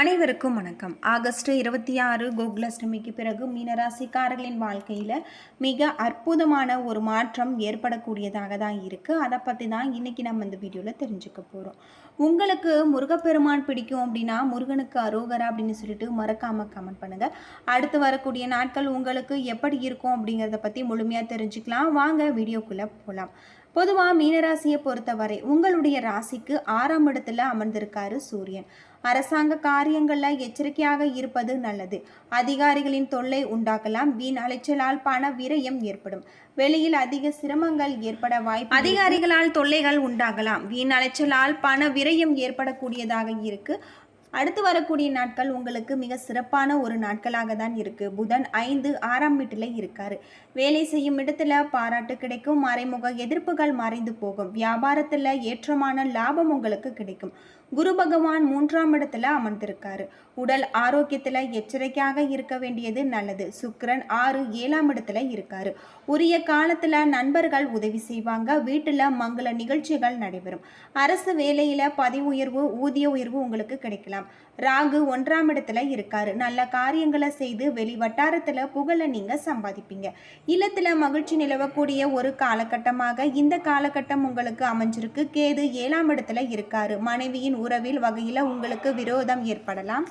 அனைவருக்கும் வணக்கம். ஆகஸ்ட் இருபத்தி ஆறு கோகுலாஷ்டமிக்கு பிறகு மீனராசிக்காரர்களின் வாழ்க்கையில் மிக அற்புதமான ஒரு மாற்றம் ஏற்படக்கூடியதாக தான் இருக்குது அதை பற்றி தான் இன்றைக்கி நம்ம இந்த வீடியோவில் தெரிஞ்சுக்க போகிறோம் உங்களுக்கு முருகப்பெருமான் பிடிக்கும் அப்படின்னா முருகனுக்கு அரோகரா அப்படின்னு சொல்லிட்டு மறக்காமல் கமெண்ட் பண்ணுங்கள் அடுத்து வரக்கூடிய நாட்கள் உங்களுக்கு எப்படி இருக்கும் அப்படிங்கிறத பற்றி முழுமையாக தெரிஞ்சுக்கலாம். வாங்க வீடியோக்குள்ளே போகலாம் பொதுவாக மீனராசியை பொறுத்தவரை உங்களுடைய ராசிக்கு ஆறாம் இடத்துல அமர்ந்திருக்காரு சூரியன். அரசாங்க காரியங்களில் எச்சரிக்கையாக இருப்பது நல்லது. அதிகாரிகளின் தொல்லை உண்டாக்கலாம். வீண் அலைச்சலால் பண விரயம் ஏற்படும். வெளியில் அதிக சிரமங்கள் ஏற்பட வாய்ப்பு அதிகாரிகளால் தொல்லைகள் உண்டாகலாம். வீண் அலைச்சலால் பண விரயம் ஏற்படக்கூடியதாக இருக்கு. அடுத்து வரக்கூடிய நாட்கள் உங்களுக்கு மிக சிறப்பான ஒரு நாட்களாக தான் இருக்கு. புதன் ஐந்து ஆறாம் வீட்டில் இருக்காரு. வேலை செய்யும் இடத்துல பாராட்டு கிடைக்கும். மறைமுக எதிர்ப்புகள் மறைந்து போகும். வியாபாரத்தில் ஏற்றமான லாபம் உங்களுக்கு கிடைக்கும். குரு பகவான் மூன்றாம் இடத்துல அமர்ந்திருக்காரு. உடல் ஆரோக்கியத்தில் எச்சரிக்கையாக இருக்க வேண்டியது நல்லது. சுக்கரன் ஆறு ஏழாம் இடத்துல இருக்காரு. உரிய காலத்தில் நண்பர்கள் உதவி செய்வாங்க. வீட்டில் மங்கள நிகழ்ச்சிகள் நடைபெறும். அரசு வேலையில் பதவி உயர்வு ஊதிய உயர்வு உங்களுக்கு கிடைக்கலாம். ராகு ஒன்றாம் இடத்துல இருக்காரு. நல்ல காரியங்களை செய்து வெளி வட்டாரத்தில் புகழை நீங்கள் சம்பாதிப்பீங்க. இல்லத்தில் மகிழ்ச்சி நிலவக்கூடிய ஒரு காலகட்டமாக இந்த காலகட்டம் உங்களுக்கு அமைஞ்சிருக்கு. கேது ஏழாம் இடத்துல இருக்காரு. மனைவியின் உறவில் வகையில் உங்களுக்கு விரோதம் ஏற்படலாம்.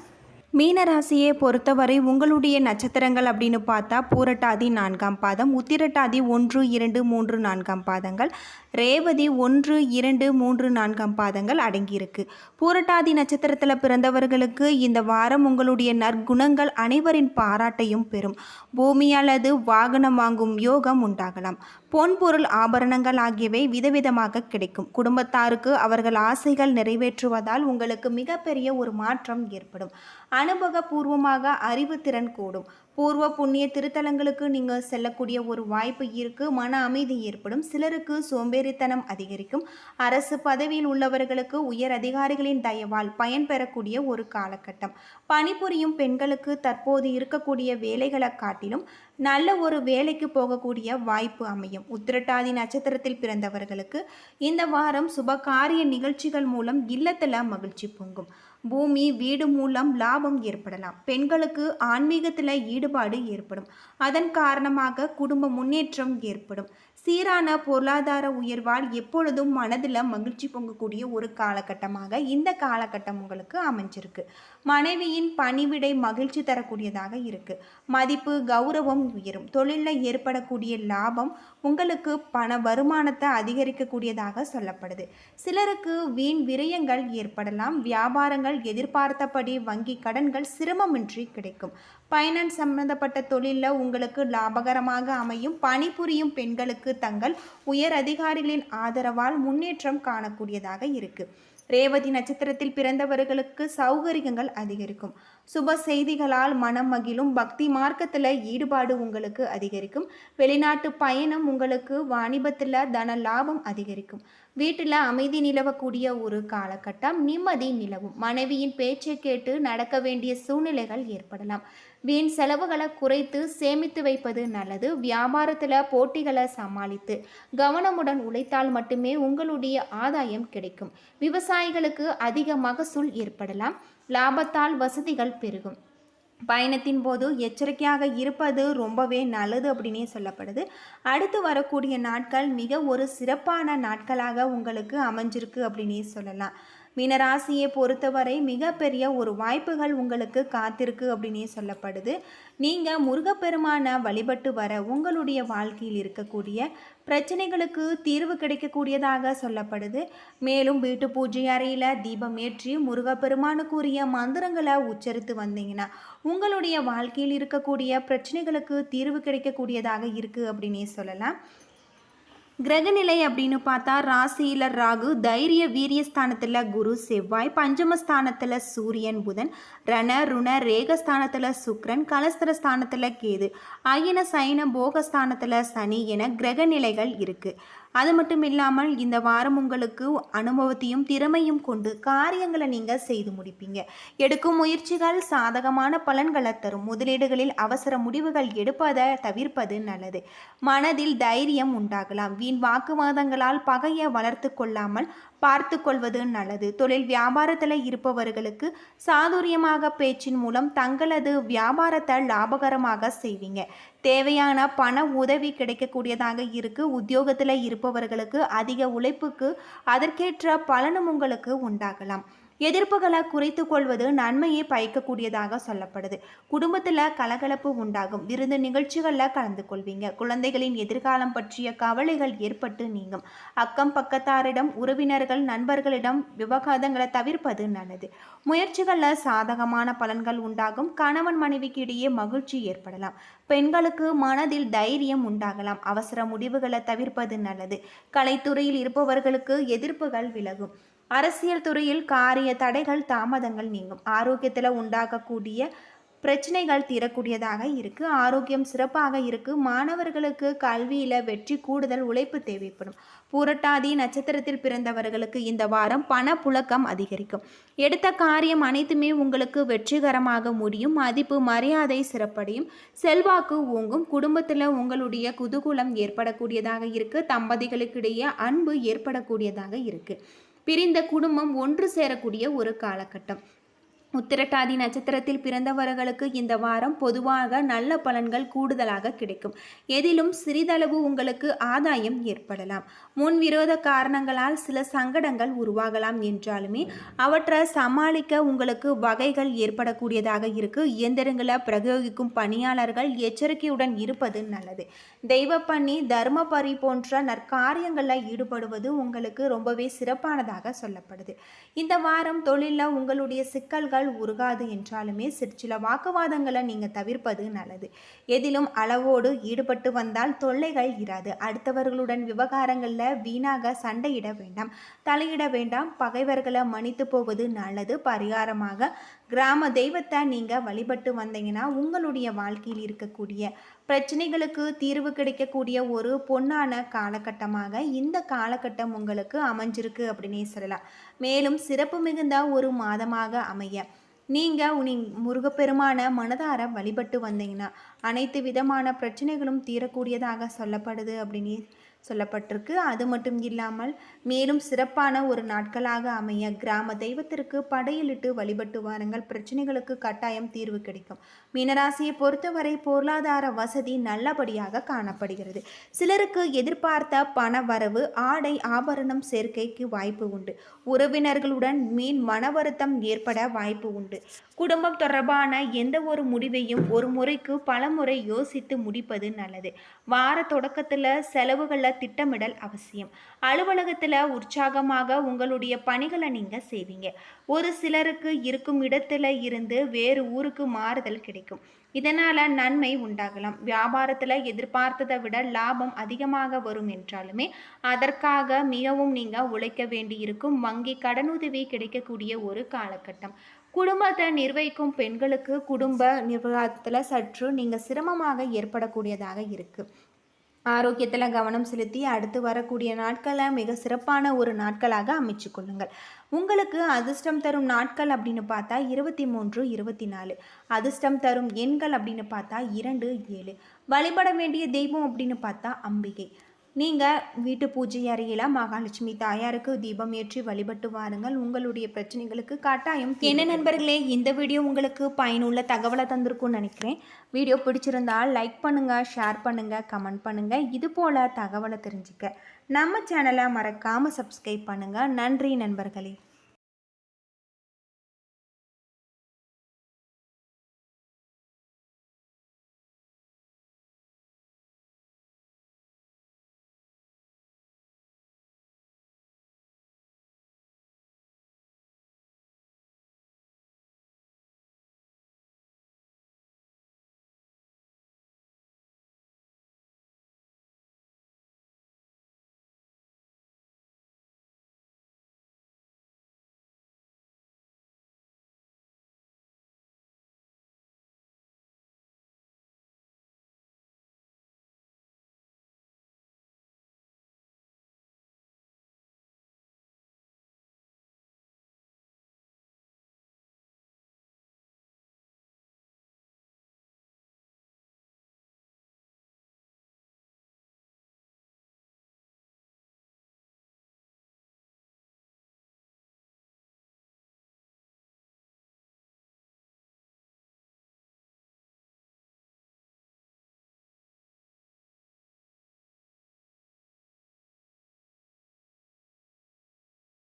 மீனராசியை பொறுத்தவரை உங்களுடைய நட்சத்திரங்கள் அப்படின்னு பார்த்தா பூரட்டாதி நான்காம் பாதம் உத்திரட்டாதி ஒன்று இரண்டு மூன்று நான்காம் பாதங்கள் ரேவதி ஒன்று இரண்டு மூன்று நான்காம் பாதங்கள் அடங்கியிருக்கு. பூரட்டாதி நட்சத்திரத்தில் பிறந்தவர்களுக்கு இந்த வாரம் உங்களுடைய நற்குணங்கள் அனைவரின் பாராட்டையும் பெறும். பூமி அல்லது வாகனம் வாங்கும் யோகம் உண்டாகலாம். பொன் பொருள் ஆபரணங்கள் ஆகியவை விதவிதமாக கிடைக்கும். குடும்பத்தாருக்கு அவர்கள் ஆசைகள் நிறைவேற்றுவதால் உங்களுக்கு மிகப்பெரிய ஒரு மாற்றம் ஏற்படும். அனுபவபூர்வமாக அறிவு திறன் கூடும். பூர்வ புண்ணிய திருத்தலங்களுக்கு நீங்கள் செல்லக்கூடிய ஒரு வாய்ப்பு இருக்கு. மன அமைதி ஏற்படும். சிலருக்கு சோம்பேறித்தனம் அதிகரிக்கும். அரசு பதவியில் உள்ளவர்களுக்கு உயர் அதிகாரிகளின் தயவால் பயன் பெறக்கூடிய ஒரு காலகட்டம். பணிபுரியும் பெண்களுக்கு தற்போது இருக்கக்கூடிய வேலைகளை காட்டிலும் நல்ல ஒரு வேலைக்கு போகக்கூடிய வாய்ப்பு அமையும். உத்திரட்டாதி நட்சத்திரத்தில் பிறந்தவர்களுக்கு இந்த வாரம் சுபகாரிய நிகழ்ச்சிகள் மூலம் இல்லத்தில் மகிழ்ச்சி பொங்கும். பூமி வீடு மூலம் லாபம் ஏற்படலாம். பெண்களுக்கு ஆன்மீகத்தில் ஈடுபாடு ஏற்படும். அதன் காரணமாக குடும்ப முன்னேற்றம் ஏற்படும். சீரான பொருளாதார உயர்வால் எப்பொழுதும் மனதில் மகிழ்ச்சி பொங்கக்கூடிய ஒரு காலகட்டமாக இந்த காலகட்டம் உங்களுக்கு அமைஞ்சிருக்கு. மனைவியின் பணிவிடை மகிழ்ச்சி தரக்கூடியதாக இருக்கு. மதிப்பு கௌரவம் உயரும். தொழிலில் ஏற்படக்கூடிய லாபம் உங்களுக்கு பண வருமானத்தை அதிகரிக்கக்கூடியதாக சொல்லப்படுது. சிலருக்கு வீண் விரயங்கள் ஏற்படலாம். வியாபாரங்கள் எதிர்பார்த்தபடி வங்கி கடன்கள் சிரமமின்றி கிடைக்கும். பைனான்ஸ் சம்பந்தப்பட்ட தொழிலில் உங்களுக்கு லாபகரமாக அமையும் பணிபுரியும் பெண்களுக்கு தங்கள் உயர் அதிகாரிகளின் ஆதரவால் முன்னேற்றம் காணக்கூடியதாக இருக்கு. ரேவதி நட்சத்திரத்தில் பிறந்தவர்களுக்கு சௌகரியங்கள் அதிகரிக்கும். சுப செய்திகளால் மனம் மகிழும் பக்தி மார்க்கத்தில் ஈடுபாடு உங்களுக்கு அதிகரிக்கும். வெளிநாட்டு பயணம் உங்களுக்கு வாணிபத்தில் தன லாபம் அதிகரிக்கும். வீட்டில் அமைதி நிலவக்கூடிய ஒரு காலகட்டம் நிம்மதி நிலவும். மனைவியின் பேச்சை கேட்டு நடக்க வேண்டிய சூழ்நிலைகள் ஏற்படலாம். வீண் செலவுகளை குறைத்து சேமித்து வைப்பது நல்லது. வியாபாரத்தில் போட்டிகளை சமாளித்து கவனமுடன் உழைத்தால் மட்டுமே உங்களுடைய ஆதாயம் கிடைக்கும். விவசாயிகளுக்கு அதிக மகசூல் ஏற்படலாம். லாபத்தால் வசதிகள் பெருகும். பயணத்தின் போது எச்சரிக்கையாக இருப்பது ரொம்பவே நல்லது அப்படின்னே சொல்லப்படுது. அடுத்து வரக்கூடிய நாட்கள் மிக ஒரு சிறப்பான நாட்களாக உங்களுக்கு அமைஞ்சிருக்கு அப்படின்னே சொல்லலாம். மீனராசியை பொறுத்தவரை மிகப்பெரிய ஒரு வாய்ப்புகள் உங்களுக்கு காத்திருக்கு அப்படின்னே சொல்லப்படுது. நீங்கள் முருகப்பெருமான வழிபட்டு வர உங்களுடைய வாழ்க்கையில் இருக்கக்கூடிய பிரச்சனைகளுக்கு தீர்வு கிடைக்கக்கூடியதாக சொல்லப்படுது. மேலும் வீட்டு பூஜை அறையில் தீபம் ஏற்றி முருகப்பெருமானுக்குரிய மந்திரங்களை உச்சரித்து வந்தீங்கன்னா உங்களுடைய வாழ்க்கையில் இருக்கக்கூடிய பிரச்சனைகளுக்கு தீர்வு கிடைக்கக்கூடியதாக இருக்குது அப்படின்னே சொல்லலாம். கிரகநிலை அப்படின்னு பார்த்தா ராசியில் ராகு தைரிய வீரியஸ்தானத்தில் குரு செவ்வாய் பஞ்சமஸ்தானத்தில் சூரியன் புதன் ரண ருண ரேகஸ்தானத்தில் சுக்ரன் கலஸ்தர ஸ்தானத்தில் கேது. அயன சைன போகஸ்தானத்தில் சனி என கிரகநிலைகள் இருக்குது அது மட்டும் இல்லாமல் இந்த வாரம் உங்களுக்கு அனுபவத்தையும் திறமையும் கொண்டு காரியங்களை நீங்கள் செய்து முடிப்பீங்க. எடுக்கும் முயற்சிகள் சாதகமான பலன்களை தரும். முதலீடுகளில் அவசர முடிவுகள் எடுப்பதை தவிர்ப்பது நல்லது. மனதில் தைரியம் உண்டாகலாம். வீண் வாக்குவாதங்களால் பகையை வளர்த்து கொள்ளாமல் பார்த்து கொள்வது நல்லது. தொழில் வியாபாரத்தில் இருப்பவர்களுக்கு சாதுரியமாக பேச்சின் மூலம் தங்களது வியாபாரத்தை லாபகரமாக செய்வீங்க. தேவையான பண உதவி கிடைக்கக்கூடியதாக இருக்கு. உத்தியோகத்தில் இருப்பவர்களுக்கு அதிக உழைப்புக்கு அதற்கேற்ற பலனும் உங்களுக்கு உண்டாகலாம். எதிர்ப்புகளை குறைத்து கொள்வது நன்மையை பயக்கக்கூடியதாக சொல்லப்படுது. குடும்பத்தில் கலகலப்பு உண்டாகும். விருந்து நிகழ்ச்சிகளில் கலந்து கொள்வீங்க. குழந்தைகளின் எதிர்காலம் பற்றிய கவலைகள் ஏற்பட்டு நீங்கும். அக்கம் பக்கத்தாரிடம் உறவினர்கள் நண்பர்களிடம் விவகாரங்களை தவிர்ப்பது நல்லது. முயற்சிகளில் சாதகமான பலன்கள் உண்டாகும். கணவன் மனைவிக்கு இடையே மகிழ்ச்சி ஏற்படலாம். பெண்களுக்கு மனதில் தைரியம் உண்டாகலாம். அவசர முடிவுகளை தவிர்ப்பது நல்லது. கலைத்துறையில் இருப்பவர்களுக்கு எதிர்ப்புகள் விலகும். அரசியல் துறையில் காரிய தடைகள் தாமதங்கள் நீங்கும். ஆரோக்கியத்தில் உண்டாகக்கூடிய பிரச்சனைகள் தீரக்கூடியதாக இருக்குது ஆரோக்கியம் சிறப்பாக இருக்குது மாணவர்களுக்கு கல்வியில் வெற்றி கூடுதல் உழைப்பு தேவைப்படும். பூரட்டாதி நட்சத்திரத்தில் பிறந்தவர்களுக்கு இந்த வாரம் பண புழக்கம் அதிகரிக்கும். எடுத்த காரியம் அனைத்துமே உங்களுக்கு வெற்றிகரமாக முடியும். மதிப்பு மரியாதை சிறப்படையும். செல்வாக்கு ஓங்கும். குடும்பத்தில் உங்களுடைய குதூகூலம் ஏற்படக்கூடியதாக இருக்குது தம்பதிகளுக்கிடையே அன்பு ஏற்படக்கூடியதாக இருக்குது பிரிந்த குடும்பம் ஒன்று சேரக்கூடிய ஒரு காலகட்டம். உத்திரட்டாதி நட்சத்திரத்தில் பிறந்தவர்களுக்கு இந்த வாரம் பொதுவாக நல்ல பலன்கள் கூடுதலாக கிடைக்கும். எதிலும் சிறிதளவு உங்களுக்கு ஆதாயம் ஏற்படலாம். முன் விரோத காரணங்களால் சில சங்கடங்கள் உருவாகலாம் என்றாலுமே அவற்றை சமாளிக்க உங்களுக்கு வகைகள் ஏற்படக்கூடியதாக இருக்கு. இயந்திரங்களை பிரயோகிக்கும் பணியாளர்கள் எச்சரிக்கையுடன் இருப்பது நல்லது. தெய்வ பண்ணி தர்மபரி போன்ற நற்காரியங்களில் ஈடுபடுவது உங்களுக்கு ரொம்பவே சிறப்பானதாக சொல்லப்படுது. இந்த வாரம் தொழிலில் உங்களுடைய சிக்கல்கள் உறவுகள் உருகாது என்றாலுமே சிற்சில வாக்குவாதங்களை நீங்கள் தவிர்ப்பது நல்லது. எதிலும் அளவோடு ஈடுபட்டு வந்தால் தொல்லைகள் இராது. அடுத்தவர்களுடன் விவகாரங்களில் வீணாக சண்டையிட வேண்டாம். தலையிட வேண்டாம். பகைவர்களை மன்னித்து போவது நல்லது. பரிகாரமாக கிராம தெய்வத்தை நீங்கள் வழிபட்டு வந்தீங்கன்னா உங்களுடைய வாழ்க்கையில் இருக்கக்கூடிய பிரச்சனைகளுக்கு தீர்வு கிடைக்கக்கூடிய ஒரு பொன்னான காலகட்டமாக இந்த காலகட்டம் உங்களுக்கு அமைஞ்சிருக்கு அப்படின்னே சொல்லலாம். மேலும் சிறப்பு மிகுந்த ஒரு மாதமாக அமைய நீங்கள் உனி முருகப்பெருமான மனதார வழிபட்டு வந்தீங்கன்னா அனைத்து விதமான பிரச்சனைகளும் தீரக்கூடியதாக சொல்லப்படுது அப்படின்னு சொல்லப்பட்டிருக்கு. அது மட்டும் இல்லாமல் மேலும் சிறப்பான ஒரு நாட்களாக அமைய கிராம தெய்வத்திற்கு படையிலிட்டு வழிபட்டு வாருங்கள். பிரச்சனைகளுக்கு கட்டாயம் தீர்வு கிடைக்கும். மீனராசியை பொறுத்தவரை பொருளாதார வசதி நல்லபடியாக காணப்படுகிறது. சிலருக்கு எதிர்பார்த்த பண வரவு ஆடை ஆபரணம் சேர்க்கைக்கு வாய்ப்பு உண்டு. உறவினர்களுடன் மீன் மன வருத்தம் ஏற்பட வாய்ப்பு உண்டு. குடும்பம் தொடர்பான எந்த ஒரு முடிவையும் ஒரு முறைக்கு பல முறை யோசித்து முடிப்பது நல்லது. வார தொடக்கத்தில் செலவுகளை திட்டமிடல் அவசியம். அலுவலகத்தில் உற்சாகமாக உங்களுடைய பணிகளை நீங்கள் செய்வீங்க. ஒரு சிலருக்கு இருக்கும் இடத்துல இருந்து வேறு ஊருக்கு மாறுதல் கிடைக்கும். இதனால் நன்மை உண்டாகலாம். வியாபாரத்தில் எதிர்பார்த்ததை விட லாபம் அதிகமாக வரும் என்றாலுமே அதற்காக மிகவும் நீங்கள் உழைக்க வேண்டியிருக்கும் வங்கி கடனுதவி கிடைக்கக்கூடிய ஒரு காலகட்டம். குடும்பத்தை நிர்வகிக்கும் பெண்களுக்கு குடும்ப நிர்வாகத்தில் சற்று நீங்கள் சிரமமாக ஏற்படக்கூடியதாக இருக்குது ஆரோக்கியத்தில் கவனம் செலுத்தி அடுத்து வரக்கூடிய நாட்களை மிக சிறப்பான ஒரு நாட்களாக அமைச்சு கொள்ளுங்கள். உங்களுக்கு அதிர்ஷ்டம் தரும் நாட்கள் அப்படின்னு பார்த்தா இருபத்தி மூன்று இருபத்தி நாலு. அதிர்ஷ்டம் தரும் எண்கள் அப்படின்னு பார்த்தா இரண்டு ஏழு. வழிபட வேண்டிய தெய்வம் அப்படின்னு பார்த்தா அம்பிகை. நீங்கள் வீட்டு பூஜை அறையில் மகாலட்சுமி தாயாருக்கு தீபம் ஏற்றி வழிபட்டு வாருங்கள் உங்களுடைய பிரச்சனைகளுக்கு கட்டாயம் என்ன நண்பர்களே இந்த வீடியோ உங்களுக்கு பயனுள்ள தகவலை தந்திருக்கும்னு நினைக்கிறேன். வீடியோ பிடிச்சிருந்தால் லைக் பண்ணுங்கள் ஷேர் பண்ணுங்கள் கமெண்ட் பண்ணுங்கள் இது போல் தகவலை தெரிஞ்சுக்க நம்ம சேனலை மறக்காமல் சப்ஸ்கிரைப் பண்ணுங்கள் நன்றி நண்பர்களே.